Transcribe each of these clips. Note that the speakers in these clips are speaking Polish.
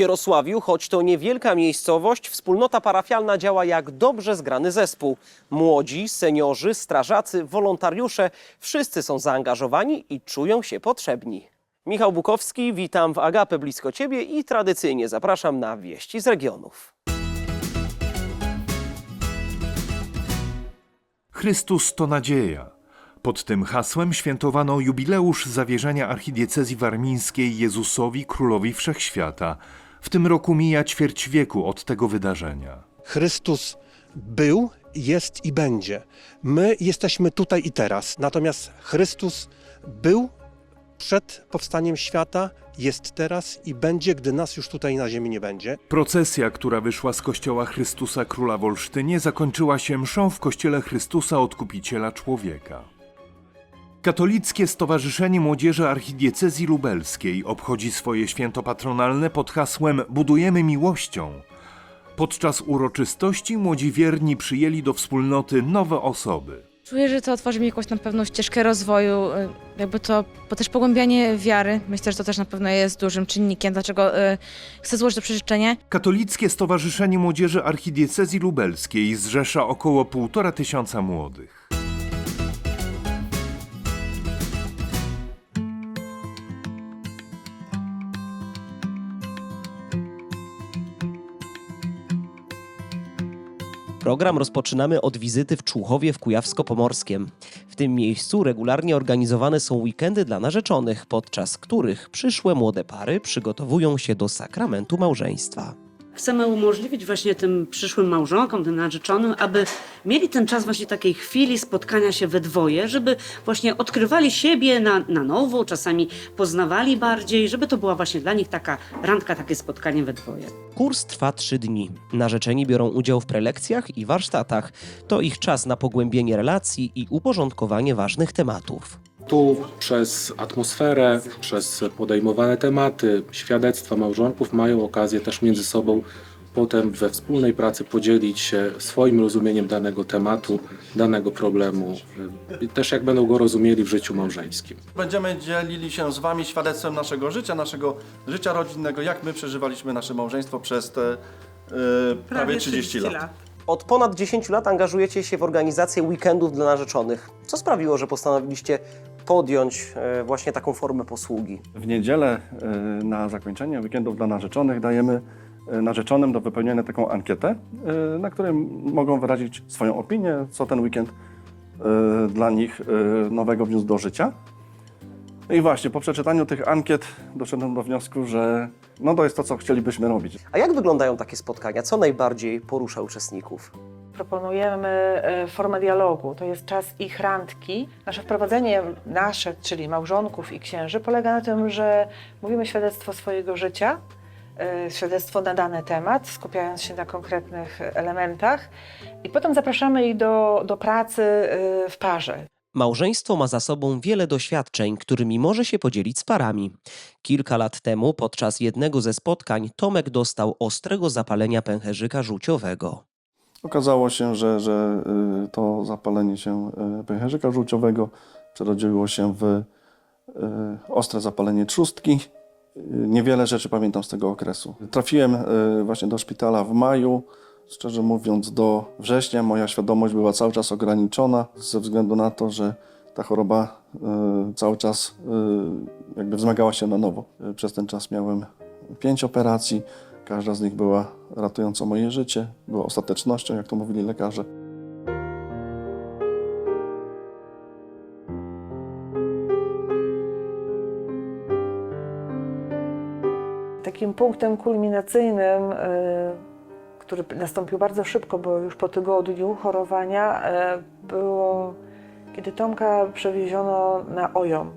W choć to niewielka miejscowość, wspólnota parafialna działa jak dobrze zgrany zespół. Młodzi, seniorzy, strażacy, wolontariusze wszyscy są zaangażowani i czują się potrzebni. Michał Bukowski, witam w Agapę blisko Ciebie i tradycyjnie zapraszam na wieści z regionów. Chrystus to nadzieja. Pod tym hasłem świętowano jubileusz zawierzenia archidiecezji warmińskiej Jezusowi Królowi Wszechświata. W tym roku mija ćwierć wieku od tego wydarzenia. Chrystus był, jest i będzie. My jesteśmy tutaj i teraz. Natomiast Chrystus był przed powstaniem świata, jest teraz i będzie, gdy nas już tutaj na ziemi nie będzie. Procesja, która wyszła z kościoła Chrystusa Króla w Olsztynie, zakończyła się mszą w kościele Chrystusa Odkupiciela Człowieka. Katolickie Stowarzyszenie Młodzieży Archidiecezji Lubelskiej obchodzi swoje święto patronalne pod hasłem Budujemy miłością. Podczas uroczystości młodzi wierni przyjęli do wspólnoty nowe osoby. Czuję, że to otworzy mi jakąś na pewno ścieżkę rozwoju, y, jakby to, bo też pogłębianie wiary, myślę, że to też na pewno jest dużym czynnikiem, dlaczego y, chcę złożyć to przeżyczenie. Katolickie Stowarzyszenie Młodzieży Archidiecezji Lubelskiej zrzesza około półtora tysiąca młodych. Program rozpoczynamy od wizyty w Człuchowie w Kujawsko-Pomorskiem. W tym miejscu regularnie organizowane są weekendy dla narzeczonych, podczas których przyszłe młode pary przygotowują się do sakramentu małżeństwa. Chcemy umożliwić właśnie tym przyszłym małżonkom, tym narzeczonym, aby mieli ten czas właśnie takiej chwili spotkania się we dwoje, żeby właśnie odkrywali siebie na, na nowo, czasami poznawali bardziej, żeby to była właśnie dla nich taka randka, takie spotkanie we dwoje. Kurs trwa trzy dni. Narzeczeni biorą udział w prelekcjach i warsztatach. To ich czas na pogłębienie relacji i uporządkowanie ważnych tematów. Tu przez atmosferę, przez podejmowane tematy, świadectwa małżonków mają okazję też między sobą potem we wspólnej pracy podzielić się swoim rozumieniem danego tematu, danego problemu, i też jak będą go rozumieli w życiu małżeńskim. Będziemy dzielili się z Wami świadectwem naszego życia, naszego życia rodzinnego, jak my przeżywaliśmy nasze małżeństwo przez te e, prawie 30 lat. Od ponad 10 lat angażujecie się w organizację weekendów dla narzeczonych. Co sprawiło, że postanowiliście podjąć e, właśnie taką formę posługi? W niedzielę e, na zakończenie weekendów dla narzeczonych dajemy e, narzeczonym do wypełnienia taką ankietę, na której mogą wyrazić swoją opinię, co ten weekend dla nich nowego wniósł do życia. No I właśnie po przeczytaniu tych ankiet doszedłem do wniosku, że no to jest to, co chcielibyśmy robić. A jak wyglądają takie spotkania? Co najbardziej porusza uczestników? Proponujemy e, formę dialogu, to jest czas ich randki. Nasze wprowadzenie nasze, czyli małżonków i księży, polega na tym, że mówimy świadectwo swojego życia, e, świadectwo na dany temat, skupiając się na konkretnych elementach i potem zapraszamy ich do, do pracy e, w parze. Małżeństwo ma za sobą wiele doświadczeń, którymi może się podzielić z parami. Kilka lat temu, podczas jednego ze spotkań, Tomek dostał ostrego zapalenia pęcherzyka żółciowego. Okazało się, że, że y, to zapalenie się y, pęcherzyka żółciowego przerodziło się w y, ostre zapalenie trzustki. Niewiele rzeczy pamiętam z tego okresu. Trafiłem właśnie do szpitala w maju. Szczerze mówiąc, do września moja świadomość była cały czas ograniczona ze względu na to, że ta choroba cały czas jakby wzmagała się na nowo. Przez ten czas miałem pięć operacji. Każda z nich była ratującą moje życie, była ostatecznością, jak to mówili lekarze. Takim punktem kulminacyjnym, y, który nastąpił bardzo szybko, bo już po tygodniu chorowania, y, było kiedy Tomka przewieziono na OJOM. Y,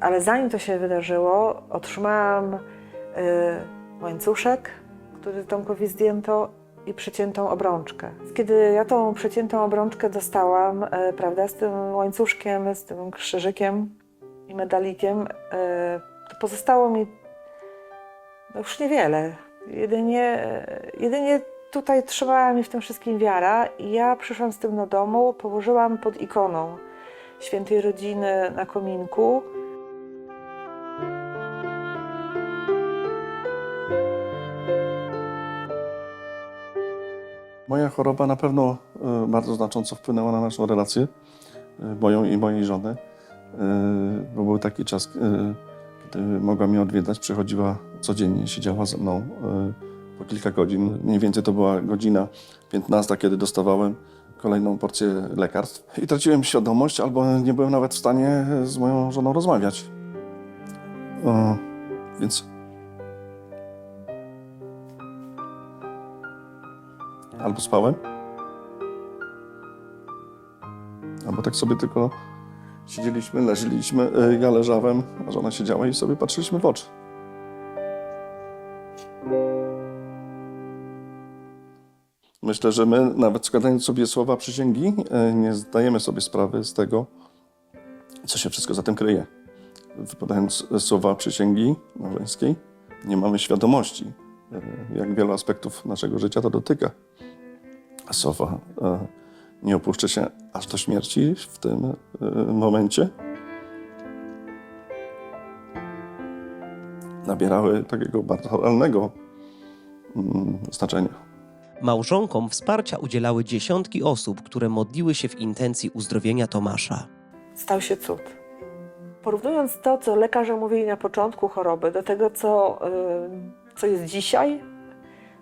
Ale zanim to się wydarzyło, otrzymałam łańcuszek, który Tomkowi zdjęto i przeciętą obrączkę. Kiedy ja tą przeciętą obrączkę dostałam, y, prawda, z tym łańcuszkiem, z tym krzyżykiem i medalikiem, y, to pozostało mi no już niewiele. Jedynie, jedynie tutaj trzymała mnie w tym wszystkim wiara i ja przyszłam z tym do domu, położyłam pod ikoną świętej rodziny na kominku. Moja choroba na pewno e, bardzo znacząco wpłynęła na naszą relację, e, moją i mojej żony. E, Bo był taki czas, kiedy mogła mnie odwiedzać, przychodziła codziennie, siedziała ze mną po kilka godzin. Mniej więcej to była godzina 15, kiedy dostawałem kolejną porcję lekarstw. I traciłem świadomość, albo nie byłem nawet w stanie z moją żoną rozmawiać. O, więc albo spałem, albo tak sobie tylko siedzieliśmy, leżeliśmy, y, ja leżałem, a żona siedziała i sobie patrzyliśmy w oczy. Myślę, że my, nawet składając sobie słowa przysięgi, y, nie zdajemy sobie sprawy z tego, co się wszystko za tym kryje. Wypowiadając słowa przysięgi małżeńskiej, nie mamy świadomości, y, jak wielu aspektów naszego życia to dotyka. A Sowa e, nie opuszczę się aż do śmierci w tym e, momencie. Nabierały takiego bardzo realnego mm, znaczenia. Małżonkom wsparcia udzielały dziesiątki osób, które modliły się w intencji uzdrowienia Tomasza. Stał się cud. Porównując to, co lekarze mówili na początku choroby, do tego, co, y, co jest dzisiaj,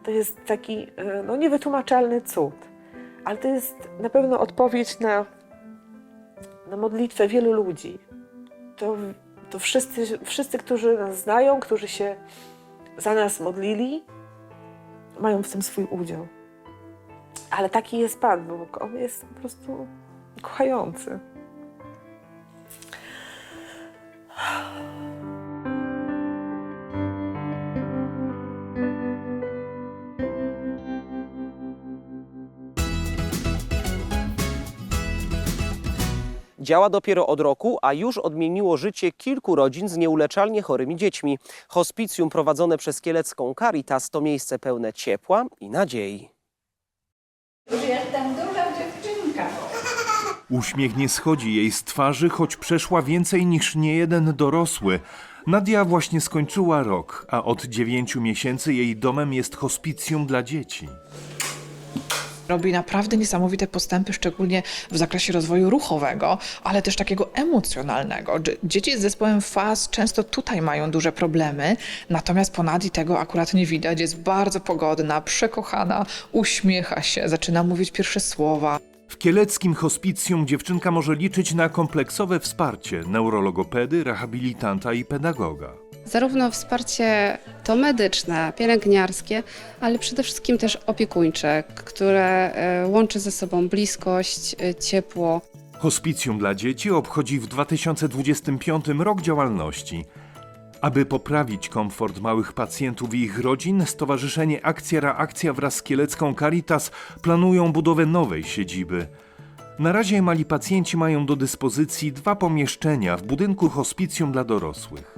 to jest taki y, no, niewytłumaczalny cud. Ale to jest na pewno odpowiedź na, na modlitwę wielu ludzi. To, to wszyscy, wszyscy, którzy nas znają, którzy się za nas modlili, mają w tym swój udział. Ale taki jest Pan Bóg. On jest po prostu kochający. Działa dopiero od roku, a już odmieniło życie kilku rodzin z nieuleczalnie chorymi dziećmi. Hospicjum prowadzone przez kielecką Caritas to miejsce pełne ciepła i nadziei. Jestem duża dziewczynka. Uśmiech nie schodzi jej z twarzy, choć przeszła więcej niż niejeden dorosły. Nadia właśnie skończyła rok, a od dziewięciu miesięcy jej domem jest hospicjum dla dzieci. Robi naprawdę niesamowite postępy, szczególnie w zakresie rozwoju ruchowego, ale też takiego emocjonalnego. Dzieci z zespołem FAS często tutaj mają duże problemy, natomiast po Nadii tego akurat nie widać. Jest bardzo pogodna, przekochana, uśmiecha się, zaczyna mówić pierwsze słowa. W kieleckim hospicjum dziewczynka może liczyć na kompleksowe wsparcie neurologopedy, rehabilitanta i pedagoga. Zarówno wsparcie to medyczne, pielęgniarskie, ale przede wszystkim też opiekuńcze, które e, łączy ze sobą bliskość, e, ciepło. Hospicjum dla dzieci obchodzi w 2025 rok działalności. Aby poprawić komfort małych pacjentów i ich rodzin, Stowarzyszenie Akcja Reakcja wraz z kielecką Caritas planują budowę nowej siedziby. Na razie mali pacjenci mają do dyspozycji dwa pomieszczenia w budynku hospicjum dla dorosłych.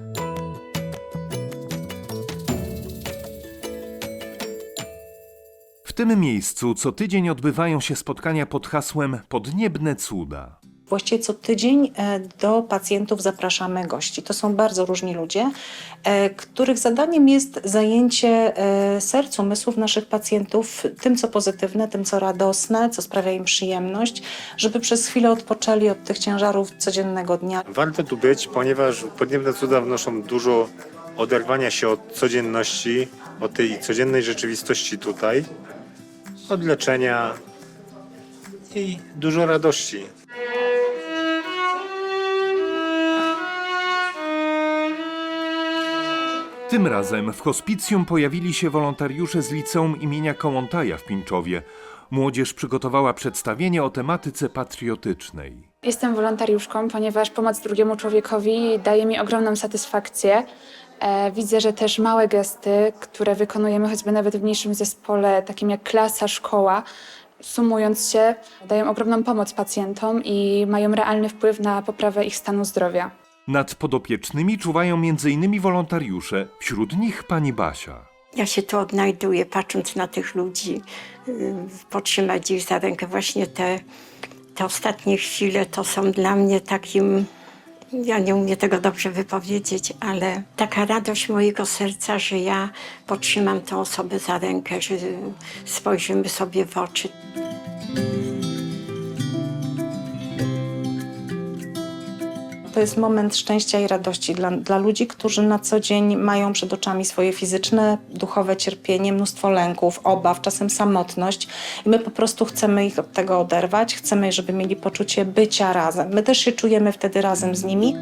Tym miejscu co tydzień odbywają się spotkania pod hasłem Podniebne Cuda. Właściwie co tydzień e, do pacjentów zapraszamy gości. To są bardzo różni ludzie, e, których zadaniem jest zajęcie e, serc, umysłów naszych pacjentów tym, co pozytywne, tym, co radosne, co sprawia im przyjemność, żeby przez chwilę odpoczęli od tych ciężarów codziennego dnia. Warto tu być, ponieważ podniebne cuda wnoszą dużo oderwania się od codzienności, od tej codziennej rzeczywistości tutaj, od leczenia i dużo radości. Tym razem w hospicjum pojawili się wolontariusze z liceum imienia Kołątaja w Pińczowie. Młodzież przygotowała przedstawienie o tematyce patriotycznej. Jestem wolontariuszką, ponieważ pomoc drugiemu człowiekowi daje mi ogromną satysfakcję. E, widzę, że też małe gesty, które wykonujemy choćby nawet w mniejszym zespole, takim jak klasa, szkoła, sumując się, dają ogromną pomoc pacjentom i mają realny wpływ na poprawę ich stanu zdrowia. Nad podopiecznymi czuwają m.in. wolontariusze, wśród nich pani Basia. Ja się tu odnajduję, patrząc na tych ludzi, yy, potrzymać ich za rękę. Właśnie te, te ostatnie chwile to są dla mnie takim Ja nie umiem tego dobrze wypowiedzieć, ale taka radość mojego serca, że ja potrzymam tę osobę za rękę, że spojrzymy sobie w oczy. To jest moment szczęścia i radości dla, dla ludzi, którzy na co dzień mają przed oczami swoje fizyczne, duchowe cierpienie, mnóstwo lęków, obaw, czasem samotność. I my po prostu chcemy ich od tego oderwać, chcemy, żeby mieli poczucie bycia razem. My też się czujemy wtedy razem z nimi.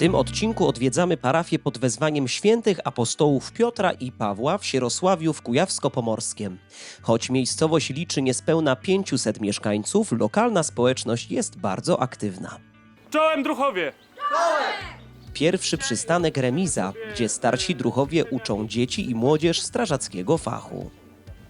Tym odcinku odwiedzamy parafię pod wezwaniem świętych apostołów Piotra i Pawła w Sierosławiu w Kujawsko-Pomorskiem. Choć miejscowość liczy niespełna 500 mieszkańców, lokalna społeczność jest bardzo aktywna. Czołem druchowie! Pierwszy przystanek remiza, gdzie starsi druhowie uczą dzieci i młodzież strażackiego fachu.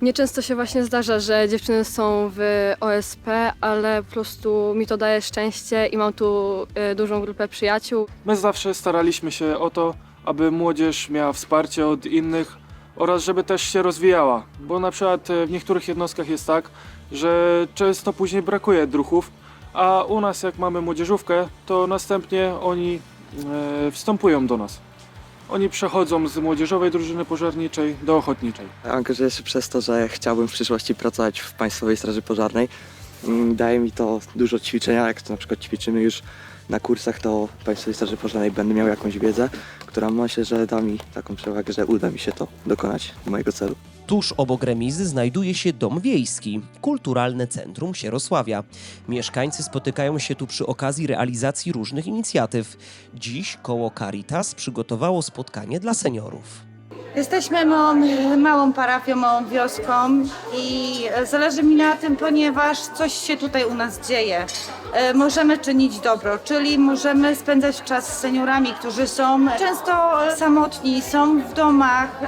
Nieczęsto się właśnie zdarza, że dziewczyny są w OSP, ale po prostu mi to daje szczęście i mam tu y, dużą grupę przyjaciół. My zawsze staraliśmy się o to, aby młodzież miała wsparcie od innych oraz żeby też się rozwijała, bo na przykład e, w niektórych jednostkach jest tak, że często później brakuje druchów, a u nas jak mamy młodzieżówkę, to następnie oni e, wstępują do nas. Oni przechodzą z młodzieżowej drużyny pożarniczej do ochotniczej. Angażuję się przez to, że chciałbym w przyszłości pracować w Państwowej Straży Pożarnej. Mm, Daje mi to dużo ćwiczenia, jak to na przykład ćwiczymy już na kursach, to Państwowej Straży Pożarnej będę miał jakąś wiedzę, która myślę, że da mi taką przewagę, że uda mi się to dokonać mojego celu. Tuż obok remizy znajduje się Dom Wiejski, kulturalne centrum Sierosławia. Mieszkańcy spotykają się tu przy okazji realizacji różnych inicjatyw. Dziś koło Caritas przygotowało spotkanie dla seniorów. Jesteśmy małą, małą parafią, małą wioską i zależy mi na tym, ponieważ coś się tutaj u nas dzieje. E, Możemy czynić dobro, czyli możemy spędzać czas z seniorami, którzy są często samotni, są w domach.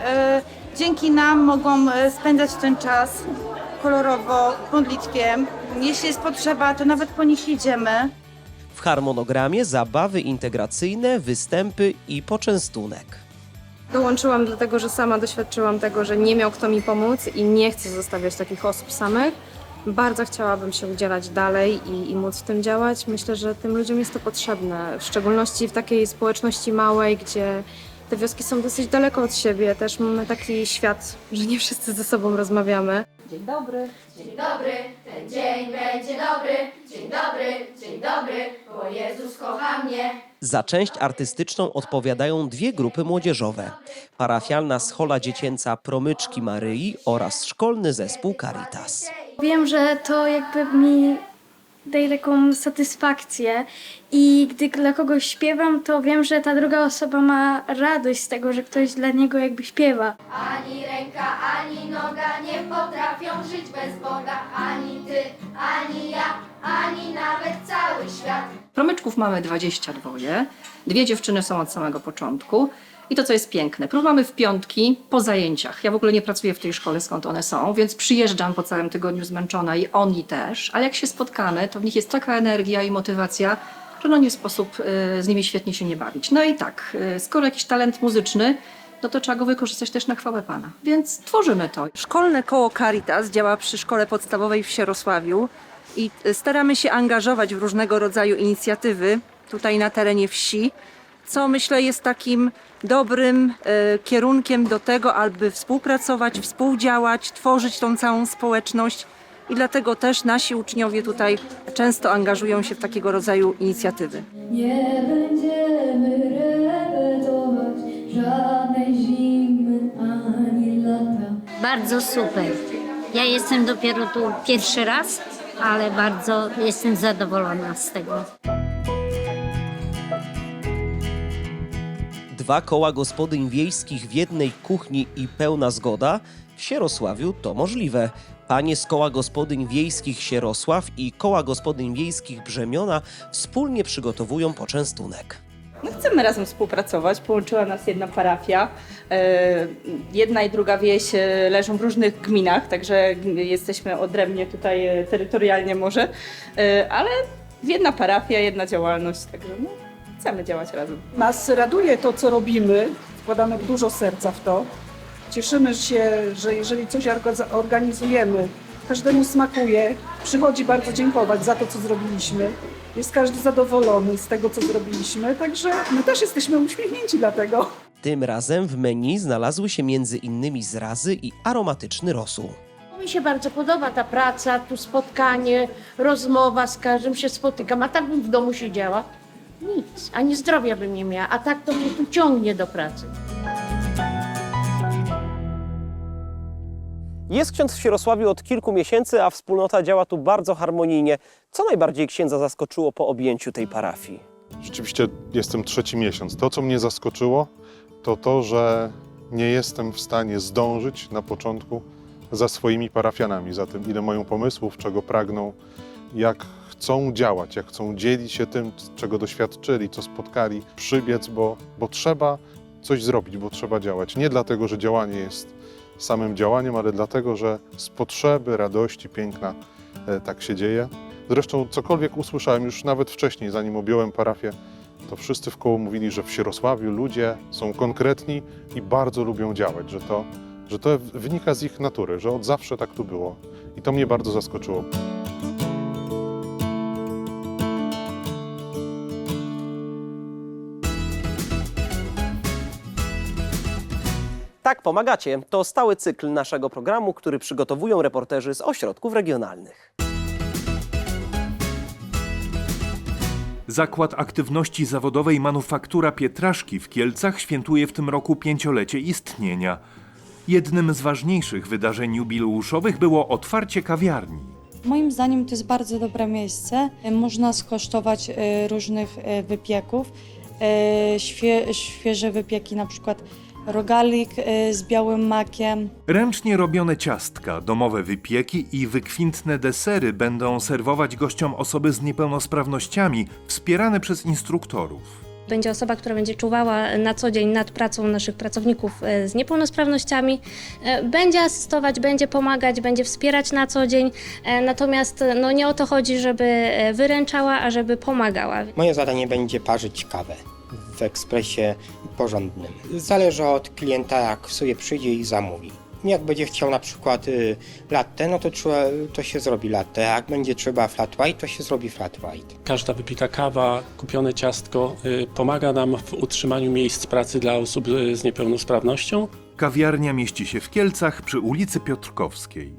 Dzięki nam mogą e, spędzać ten czas kolorowo, w modlitwie. Jeśli jest potrzeba, to nawet po nich idziemy. W harmonogramie zabawy integracyjne, występy i poczęstunek. Dołączyłam dlatego, że sama doświadczyłam tego, że nie miał kto mi pomóc i nie chcę zostawiać takich osób samych. Bardzo chciałabym się udzielać dalej i, i móc w tym działać. Myślę, że tym ludziom jest to potrzebne, w szczególności w takiej społeczności małej, gdzie te wioski są dosyć daleko od siebie. Też mamy taki świat, że nie wszyscy ze sobą rozmawiamy. Dzień dobry. Dzień dobry, ten dzień będzie dobry. Dzień dobry, dzień dobry, bo Jezus kocha mnie. Za część artystyczną odpowiadają dwie grupy młodzieżowe. Parafialna schola dziecięca Promyczki Maryi oraz szkolny zespół Caritas. Wiem, że to jakby mi daje taką satysfakcję i gdy dla kogoś śpiewam, to wiem, że ta druga osoba ma radość z tego, że ktoś dla niego jakby śpiewa. Ani ręka, ani noga nie potrafią żyć bez Boga, ani ty, ani ja, ani nawet cały świat. Promyczków mamy 22. Dwie dziewczyny są od samego początku. I to, co jest piękne, próbujemy w piątki po zajęciach. Ja w ogóle nie pracuję w tej szkole, skąd one są, więc przyjeżdżam po całym tygodniu zmęczona i oni też. Ale jak się spotkamy, to w nich jest taka energia i motywacja, że no nie sposób y, z nimi świetnie się nie bawić. No i tak, y, skoro jakiś talent muzyczny, no to trzeba go wykorzystać też na chwałę Pana. Więc tworzymy to. Szkolne koło Caritas działa przy szkole podstawowej w Sierosławiu i staramy się angażować w różnego rodzaju inicjatywy tutaj na terenie wsi, co myślę jest takim dobrym e, kierunkiem do tego, aby współpracować, współdziałać, tworzyć tą całą społeczność. I dlatego też nasi uczniowie tutaj często angażują się w takiego rodzaju inicjatywy. Nie będziemy repetować żadnej zimy ani lata. Bardzo super. Ja jestem dopiero tu pierwszy raz, ale bardzo jestem zadowolona z tego. Dwa koła gospodyń wiejskich w jednej kuchni i pełna zgoda? W Sierosławiu to możliwe. Panie z koła gospodyń wiejskich Sierosław i koła gospodyń wiejskich Brzemiona wspólnie przygotowują poczęstunek. Chcemy razem współpracować. Połączyła nas jedna parafia. E, Jedna i druga wieś e, leżą w różnych gminach, także jesteśmy odrębnie tutaj e, terytorialnie może, ale jedna parafia, jedna działalność, także no, chcemy działać razem. Nas raduje to, co robimy. Wkładamy dużo serca w to. Cieszymy się, że jeżeli coś orga- organizujemy, każdemu smakuje. Przychodzi bardzo dziękować za to, co zrobiliśmy. Jest każdy zadowolony z tego, co zrobiliśmy, także my też jesteśmy uśmiechnięci dlatego. Tym razem w menu znalazły się między innymi zrazy i aromatyczny rosół. Mi się bardzo podoba ta praca, tu spotkanie, rozmowa, z każdym się spotykam, a tak bym w domu siedziała. Nic, ani zdrowia bym nie miała, a tak to mnie tu ciągnie do pracy. Jest ksiądz w Sierosławiu od kilku miesięcy, a wspólnota działa tu bardzo harmonijnie. Co najbardziej księdza zaskoczyło po objęciu tej parafii? Rzeczywiście jestem trzeci miesiąc. To, co mnie zaskoczyło, to to, że nie jestem w stanie zdążyć na początku za swoimi parafianami, za tym, ile mają pomysłów, czego pragną, jak chcą działać, jak chcą dzielić się tym, czego doświadczyli, co spotkali, przybiec, bo, bo trzeba coś zrobić, bo trzeba działać. Nie dlatego, że działanie jest samym działaniem, ale dlatego, że z potrzeby, radości, piękna e, tak się dzieje. Zresztą cokolwiek usłyszałem już nawet wcześniej, zanim objąłem parafię, to wszyscy w koło mówili, że w Sierosławiu ludzie są konkretni i bardzo lubią działać, że to, że to wynika z ich natury, że od zawsze tak tu było. I to mnie bardzo zaskoczyło. Tak pomagacie to stały cykl naszego programu, który przygotowują reporterzy z ośrodków regionalnych. Zakład Aktywności Zawodowej Manufaktura Pietraszki w Kielcach świętuje w tym roku pięciolecie istnienia. Jednym z ważniejszych wydarzeń jubileuszowych było otwarcie kawiarni. Moim zdaniem to jest bardzo dobre miejsce. Można skosztować e, różnych e, wypieków. E, Świe, świeże wypieki, na przykład rogalik e, z białym makiem. Ręcznie robione ciastka, domowe wypieki i wykwintne desery będą serwować gościom osoby z niepełnosprawnościami, wspierane przez instruktorów. Będzie osoba, która będzie czuwała na co dzień nad pracą naszych pracowników e, z niepełnosprawnościami, E, będzie asystować, będzie pomagać, będzie wspierać na co dzień, E, natomiast e, no, nie o to chodzi, żeby e, wyręczała, a żeby pomagała. Moje zadanie będzie parzyć kawę w ekspresie porządnym. Zależy od klienta, jak sobie przyjdzie i zamówi. Jak będzie chciał na przykład y, latte, no to, trzeba, to się zrobi latte. Jak będzie trzeba flat white, to się zrobi flat white. Każda wypita kawa, kupione ciastko y, pomaga nam w utrzymaniu miejsc pracy dla osób y, z niepełnosprawnością. Kawiarnia mieści się w Kielcach przy ulicy Piotrkowskiej.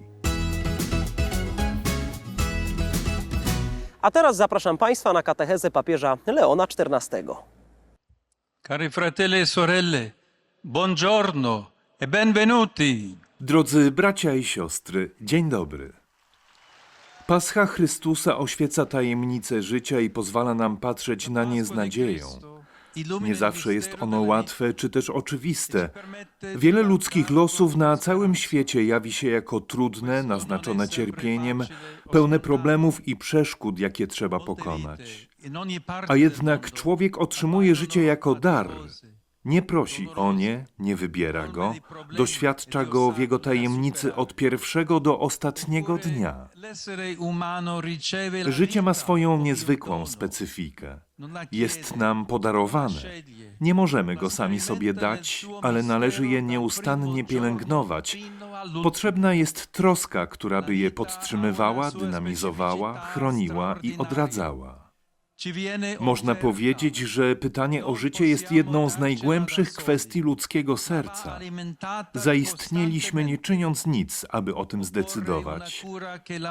A teraz zapraszam Państwa na katechezę papieża Leona XIV. Cari fratelli e sorelle, buongiorno e benvenuti. Drodzy bracia i siostry, dzień dobry. Pascha Chrystusa oświeca tajemnice życia i pozwala nam patrzeć na nie z nadzieją. Nie zawsze jest ono łatwe czy też oczywiste. Wiele ludzkich losów na całym świecie jawi się jako trudne, naznaczone cierpieniem, pełne problemów i przeszkód, jakie trzeba pokonać. A jednak człowiek otrzymuje życie jako dar. Nie prosi o nie, nie wybiera go, doświadcza go w jego tajemnicy od pierwszego do ostatniego dnia. Życie ma swoją niezwykłą specyfikę. Jest nam podarowane. Nie możemy go sami sobie dać, ale należy je nieustannie pielęgnować. Potrzebna jest troska, która by je podtrzymywała, dynamizowała, chroniła i odradzała. Można powiedzieć, że pytanie o życie jest jedną z najgłębszych kwestii ludzkiego serca. Zaistnieliśmy nie czyniąc nic, aby o tym zdecydować.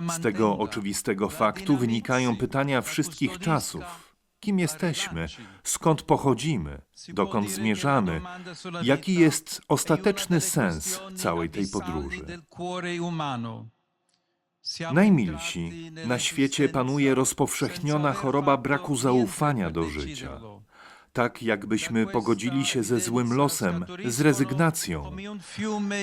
Z tego oczywistego faktu wynikają pytania wszystkich czasów. Kim jesteśmy? Skąd pochodzimy? Dokąd zmierzamy? Jaki jest ostateczny sens całej tej podróży? Najmilsi, na świecie panuje rozpowszechniona choroba braku zaufania do życia. Tak jakbyśmy pogodzili się ze złym losem, z rezygnacją.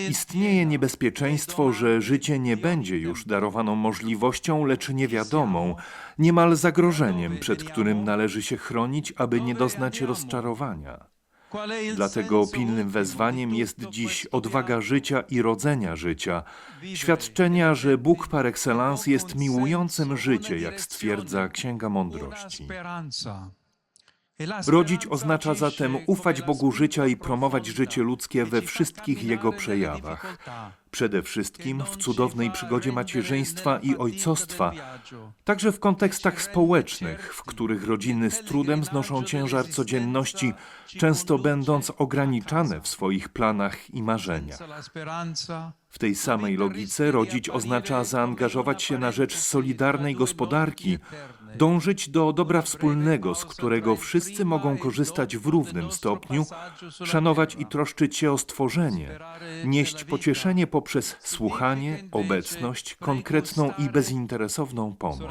Istnieje niebezpieczeństwo, że życie nie będzie już darowaną możliwością, lecz niewiadomą, niemal zagrożeniem, przed którym należy się chronić, aby nie doznać rozczarowania. Dlatego pilnym wezwaniem jest dziś odwaga życia i rodzenia życia, świadczenia, że Bóg par excellence jest miłującym życie, jak stwierdza Księga Mądrości. Rodzić oznacza zatem ufać Bogu życia i promować życie ludzkie we wszystkich jego przejawach. Przede wszystkim w cudownej przygodzie macierzyństwa i ojcostwa, także w kontekstach społecznych, w których rodziny z trudem znoszą ciężar codzienności, często będąc ograniczane w swoich planach i marzeniach. W tej samej logice rodzić oznacza zaangażować się na rzecz solidarnej gospodarki, dążyć do dobra wspólnego, z którego wszyscy mogą korzystać w równym stopniu, szanować i troszczyć się o stworzenie, nieść pocieszenie poprzez słuchanie, obecność, konkretną i bezinteresowną pomoc.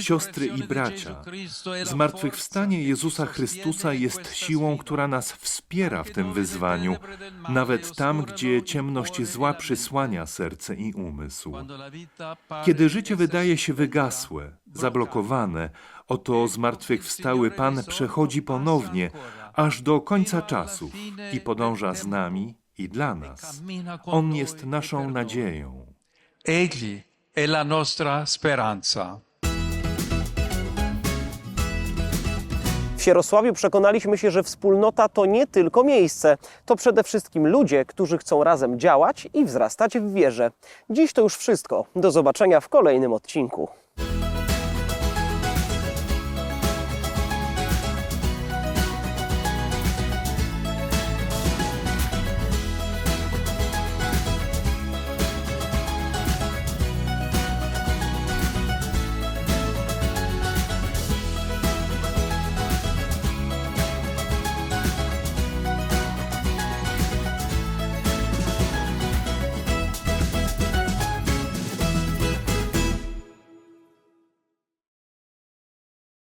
Siostry i bracia, zmartwychwstanie Jezusa Chrystusa jest siłą, która nas wspiera w tym wyzwaniu, nawet tam, gdzie ciemność zła przysłania serce i umysł. Kiedy życie wydaje się wygasłe, zablokowane, oto zmartwychwstały Pan przechodzi ponownie, aż do końca czasów i podąża z nami i dla nas. On jest naszą nadzieją. Egli è la nostra speranza. W Sierosławiu przekonaliśmy się, że wspólnota to nie tylko miejsce, to przede wszystkim ludzie, którzy chcą razem działać i wzrastać w wierze. Dziś to już wszystko. Do zobaczenia w kolejnym odcinku.